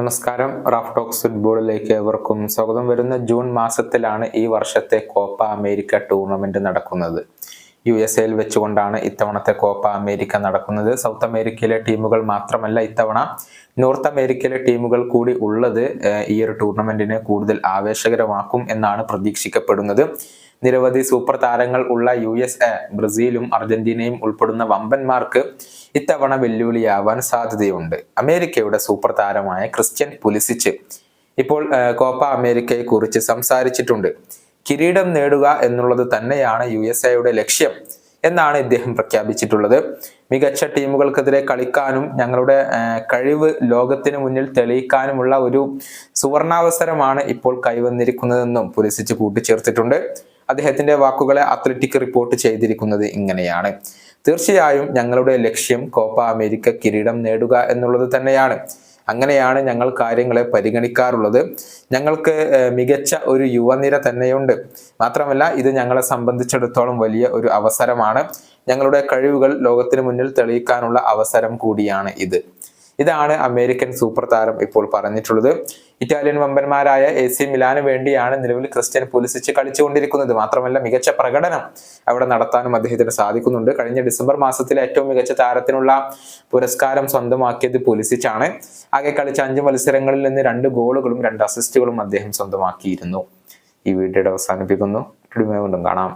നമസ്കാരം. Raf talks ഫുട്ബോളിലേക്ക് ഏവർക്കും സ്വാഗതം. വരുന്ന ജൂൺ മാസത്തിലാണ് ഈ വർഷത്തെ കോപ്പ അമേരിക്ക ടൂർണമെന്റ് നടക്കുന്നത്. യു എസ് എയിൽ വെച്ചുകൊണ്ടാണ് ഇത്തവണത്തെ കോപ്പ അമേരിക്ക നടക്കുന്നത്. സൗത്ത് അമേരിക്കയിലെ ടീമുകൾ മാത്രമല്ല ഇത്തവണ നോർത്ത് അമേരിക്കയിലെ ടീമുകൾ കൂടി ഉള്ളത് ഈ ഒരു ടൂർണമെന്റിനെ കൂടുതൽ ആവേശകരമാക്കും എന്നാണ് പ്രതീക്ഷിക്കപ്പെടുന്നത്. നിരവധി സൂപ്പർ താരങ്ങൾ ഉള്ള യു എസ് എ ബ്രസീലും അർജന്റീനയും ഉൾപ്പെടുന്ന വമ്പന്മാർക്ക് ഇത്തവണ വെല്ലുവിളിയാവാൻ സാധ്യതയുണ്ട്. അമേരിക്കയുടെ സൂപ്പർ താരമായ ക്രിസ്ത്യൻ പുലിസിച്ച് ഇപ്പോൾ കോപ്പ അമേരിക്കയെ കുറിച്ച് സംസാരിച്ചിട്ടുണ്ട്. കിരീടം നേടുക എന്നുള്ളത് തന്നെയാണ് യു എസ് എയുടെ ലക്ഷ്യം. എന്നാണ് ഇദ്ദേഹം പ്രഖ്യാപിച്ചിട്ടുള്ളത്. മികച്ച ടീമുകൾക്കെതിരെ കളിക്കാനും ഞങ്ങളുടെ കഴിവ് ലോകത്തിന് മുന്നിൽ തെളിയിക്കാനുമുള്ള ഒരു സുവർണാവസരമാണ് ഇപ്പോൾ കൈവന്നിരിക്കുന്നതെന്നും പുലിസിച്ച് കൂട്ടിച്ചേർത്തിട്ടുണ്ട്. അദ്ദേഹത്തിന്റെ വാക്കുകളെ അത്ലറ്റിക് റിപ്പോർട്ട് ചെയ്തിരിക്കുന്നത് ഇങ്ങനെയാണ്. തീർച്ചയായും ഞങ്ങളുടെ ലക്ഷ്യം കോപ്പ അമേരിക്ക കിരീടം നേടുക എന്നുള്ളത് തന്നെയാണ്. അങ്ങനെയാണ് ഞങ്ങൾ കാര്യങ്ങളെ പരിഗണിക്കാറുള്ളത്. ഞങ്ങൾക്ക് മികച്ച ഒരു യുവനിര തന്നെയുണ്ട്. മാത്രമല്ല ഇത് ഞങ്ങളെ സംബന്ധിച്ചിടത്തോളം വലിയ ഒരു അവസരമാണ്. ഞങ്ങളുടെ കഴിവുകൾ ലോകത്തിന് മുന്നിൽ തെളിയിക്കാനുള്ള അവസരം കൂടിയാണ് ഇത്. ഇതാണ് അമേരിക്കൻ സൂപ്പർ താരം ഇപ്പോൾ പറഞ്ഞിട്ടുള്ളത്. ഇറ്റാലിയൻ വമ്പന്മാരായ എ സി മിലാന് വേണ്ടിയാണ് നിലവിൽ ക്രിസ്ത്യൻ പുലിസിച്ച് കളിച്ചുകൊണ്ടിരിക്കുന്നത്. മാത്രമല്ല മികച്ച പ്രകടനം അവിടെ നടത്താനും അദ്ദേഹത്തിന് സാധിക്കുന്നുണ്ട്. കഴിഞ്ഞ ഡിസംബർ മാസത്തിലെ ഏറ്റവും മികച്ച താരത്തിനുള്ള പുരസ്കാരം സ്വന്തമാക്കിയത് പുലിസിച്ചാണ് ആകെ കളിച്ച അഞ്ച് മത്സരങ്ങളിൽ നിന്ന് രണ്ട് ഗോളുകളും രണ്ട് അസിസ്റ്റുകളും അദ്ദേഹം സ്വന്തമാക്കിയിരുന്നു. ഈ വീഡിയോയുടെ അവസാനിപ്പിക്കുന്നു. കാണാം.